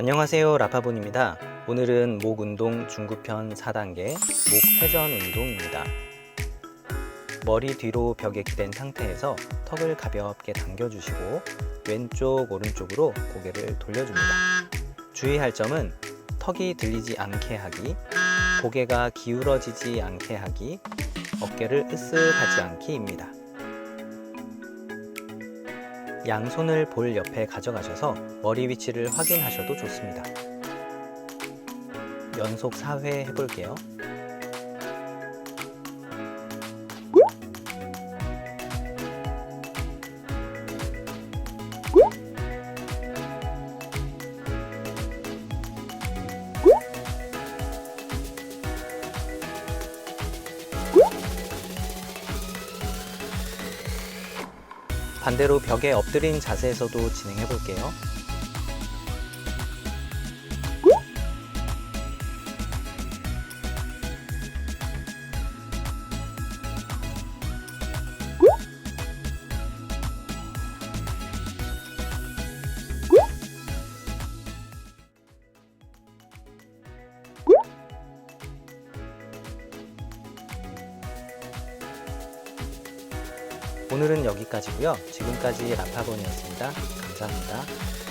안녕하세요 라파본입니다. 오늘은 목 운동 중급편 4단계 목 회전 운동입니다. 머리 뒤로 벽에 기댄 상태에서 턱을 가볍게 당겨주시고 왼쪽 오른쪽으로 고개를 돌려줍니다. 주의할 점은 턱이 들리지 않게 하기 고개가 기울어지지 않게 하기 어깨를 으쓱하지 않기입니다 양손을 볼 옆에 가져가셔서 머리 위치를 확인하셔도 좋습니다. 연속 4회 해볼게요. 반대로 벽에 엎드린 자세에서도 진행해 볼게요. 오늘은 여기까지고요. 지금까지 라파본이었습니다. 감사합니다.